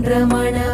போன்ற மன